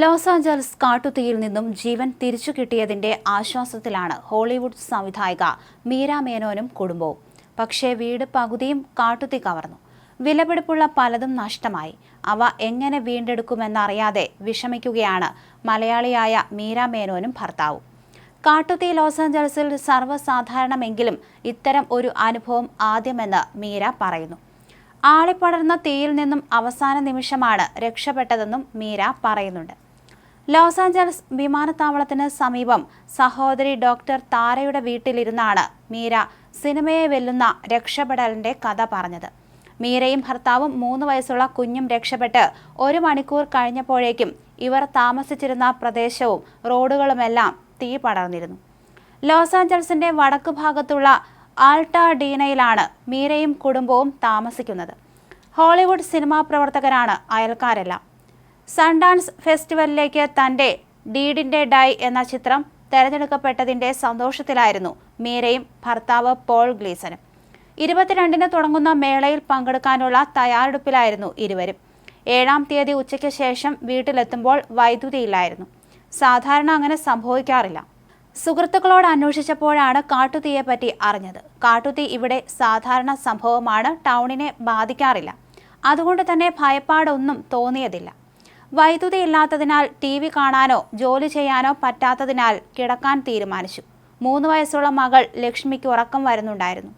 Los Angeles കാട്ടുതീയിൽ നിന്നും ജീവൻ തിരിച്ചു കിട്ടിയതിന്റെ ആശ്വാസത്തിലാണ് Hollywood സംവിധായിക Meera മേനോനും കുടുംബവും. പക്ഷേ വീട് പകുതിയും കാട്ടുതീ കവർന്നു. വിലപിടിപ്പുള്ള പലതും നഷ്ടമായി. അവ എങ്ങനെ വീണ്ടെടുക്കുമെന്നറിയാതെ വിഷമിക്കുകയാണ് മലയാളിയായ മീര മേനോനും ഭർത്താവും. കാട്ടുതീ ലോസ് ആഞ്ചലസിൽ സർവസാധാരണമെങ്കിലും ഇത്തരം ഒരു അനുഭവം ആദ്യമെന്ന് മീര പറയുന്നു. ആളിപ്പടർന്ന തീയിൽ നിന്നും അവസാന നിമിഷമാണ് രക്ഷപ്പെട്ടതെന്നും മീര പറയുന്നുണ്ട്. ലോസ് ആഞ്ചലസ് വിമാനത്താവളത്തിന് സമീപം സഹോദരി ഡോക്ടർ താരയുടെ വീട്ടിലിരുന്നാണ് മീര സിനിമയെ വെല്ലുന്ന രക്ഷപ്പെടലിന്റെ കഥ പറഞ്ഞത്. മീരയും ഭർത്താവും മൂന്ന് വയസ്സുള്ള കുഞ്ഞും രക്ഷപ്പെട്ട് ഒരു മണിക്കൂർ കഴിഞ്ഞപ്പോഴേക്കും ഇവർ താമസിച്ചിരുന്ന പ്രദേശവും റോഡുകളുമെല്ലാം തീ പടർന്നിരുന്നു. ലോസ് ആഞ്ചലസിന്റെ വടക്കു ഭാഗത്തുള്ള ആൾട്ടാഡീനയിലാണ് മീരയും കുടുംബവും താമസിക്കുന്നത്. ഹോളിവുഡ് സിനിമാ പ്രവർത്തകരാണ് അയൽക്കാരെല്ലാം. സൺഡാൻസ് ഫെസ്റ്റിവലിലേക്ക് തന്റെ ഡീഡിന്റെ ഡൈ എന്ന ചിത്രം തെരഞ്ഞെടുക്കപ്പെട്ടതിന്റെ സന്തോഷത്തിലായിരുന്നു മീരയും ഭർത്താവ് പോൾ ഗ്ലീസനും. ഇരുപത്തിരണ്ടിന് തുടങ്ങുന്ന മേളയിൽ പങ്കെടുക്കാനുള്ള തയ്യാറെടുപ്പിലായിരുന്നു ഇരുവരും. ഏഴാം തീയതി ഉച്ചയ്ക്ക് ശേഷം വീട്ടിലെത്തുമ്പോൾ വൈദ്യുതിയില്ലായിരുന്നു. സാധാരണ അങ്ങനെ സംഭവിക്കാറില്ല. സുഹൃത്തുക്കളോട് അന്വേഷിച്ചപ്പോഴാണ് കാട്ടുതീയെപ്പറ്റി അറിഞ്ഞത്. കാട്ടുതീ ഇവിടെ സാധാരണ സംഭവമാണ് ടൗണിനെ ബാധിക്കാറില്ല. അതുകൊണ്ട് തന്നെ ഭയപ്പാടൊന്നും തോന്നിയതില്ല. വൈദ്യുതി ഇല്ലാത്തതിനാൽ ടി വി കാണാനോ ജോലി ചെയ്യാനോ പറ്റാത്തതിനാൽ കിടക്കാൻ തീരുമാനിച്ചു. മൂന്ന് വയസ്സുള്ള മകൾ ലക്ഷ്മിക്ക് ഉറക്കം വരുന്നുണ്ടായിരുന്നു.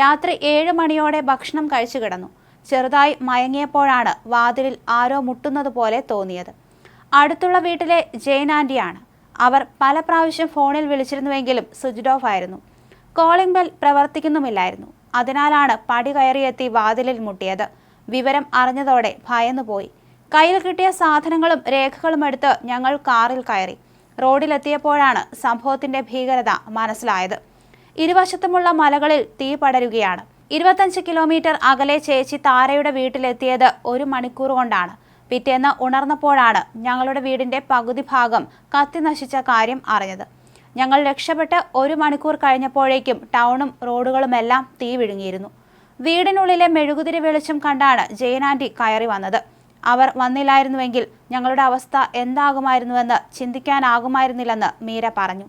രാത്രി ഏഴ് മണിയോടെ ഭക്ഷണം കഴിച്ചു കിടന്നു. ചെറുതായി മയങ്ങിയപ്പോഴാണ് വാതിലിൽ ആരോ മുട്ടുന്നത് പോലെ തോന്നിയത്. അടുത്തുള്ള വീട്ടിലെ ജെയിൻ ആന്റിയാണ് അവർ പല പ്രാവശ്യം ഫോണിൽ വിളിച്ചിരുന്നുവെങ്കിലും സ്വിച്ച്ഡ് ഓഫ് ആയിരുന്നു. കോളിംഗ് ബെൽ പ്രവർത്തിക്കുന്നുമില്ലായിരുന്നു. അതിനാലാണ് പടി കയറിയെത്തി വാതിലിൽ മുട്ടിയത്. വിവരം അറിഞ്ഞതോടെ ഭയന്നുപോയി. കയ്യിൽ കിട്ടിയ സാധനങ്ങളും രേഖകളും എടുത്ത് ഞങ്ങൾ കാറിൽ കയറി. റോഡിലെത്തിയപ്പോഴാണ് സംഭവത്തിന്റെ ഭീകരത മനസ്സിലായത്. ഇരുവശത്തുമുള്ള മലകളിൽ തീ പടരുകയാണ്. ഇരുപത്തഞ്ച് കിലോമീറ്റർ അകലെ ചേച്ചി താരയുടെ വീട്ടിലെത്തിയത് ഒരു മണിക്കൂർ കൊണ്ടാണ്. പിറ്റേന്ന് ഉണർന്നപ്പോഴാണ് ഞങ്ങളുടെ വീടിന്റെ പകുതി ഭാഗം കത്തി നശിച്ച കാര്യം അറിഞ്ഞത്. ഞങ്ങൾ രക്ഷപ്പെട്ട് ഒരു മണിക്കൂർ കഴിഞ്ഞപ്പോഴേക്കും ടൗണും റോഡുകളുമെല്ലാം തീ വിഴുങ്ങിയിരുന്നു. വീടിനുള്ളിലെ മെഴുകുതിരി വെളിച്ചം കണ്ടാണ് ജയനാന്റി കയറി വന്നത്. അവർ വന്നില്ലായിരുന്നുവെങ്കിൽ ഞങ്ങളുടെ അവസ്ഥ എന്താകുമായിരുന്നുവെന്ന് ചിന്തിക്കാനാകുമായിരുന്നില്ലെന്ന് മീര പറഞ്ഞു.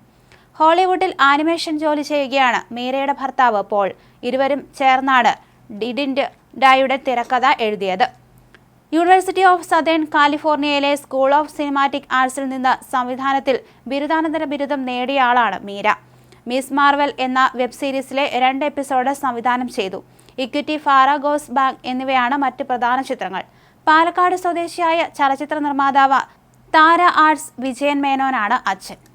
ഹോളിവുഡിൽ ആനിമേഷൻ ജോലി ചെയ്യുകയാണ് മീരയുടെ ഭർത്താവ് പോൾ. ഇരുവരും ചേർന്നാണ് ഡിഡിൻഡ് ഡായുടെ തിരക്കഥ എഴുതിയത്. യൂണിവേഴ്സിറ്റി ഓഫ് സതേൺ കാലിഫോർണിയയിലെ സ്കൂൾ ഓഫ് സിനിമാറ്റിക് ആർട്സിൽ നിന്ന് സംവിധാനത്തിൽ ബിരുദാനന്തര ബിരുദം നേടിയ ആളാണ് മീര. മിസ് മാർവൽ എന്ന വെബ് സീരീസിലെ രണ്ട് എപ്പിസോഡ് സംവിധാനം ചെയ്തു. ഇക്വിറ്റി ഫാറാഗോസ് ബാങ്ക് എന്നിവയാണ് മറ്റ് പ്രധാന ചിത്രങ്ങൾ. പാലക്കാട് സ്വദേശിയായ ചലച്ചിത്ര നിർമ്മാതാവ് താര ആർട്സ് വിജയൻ മേനോനാണ് അച്ഛൻ.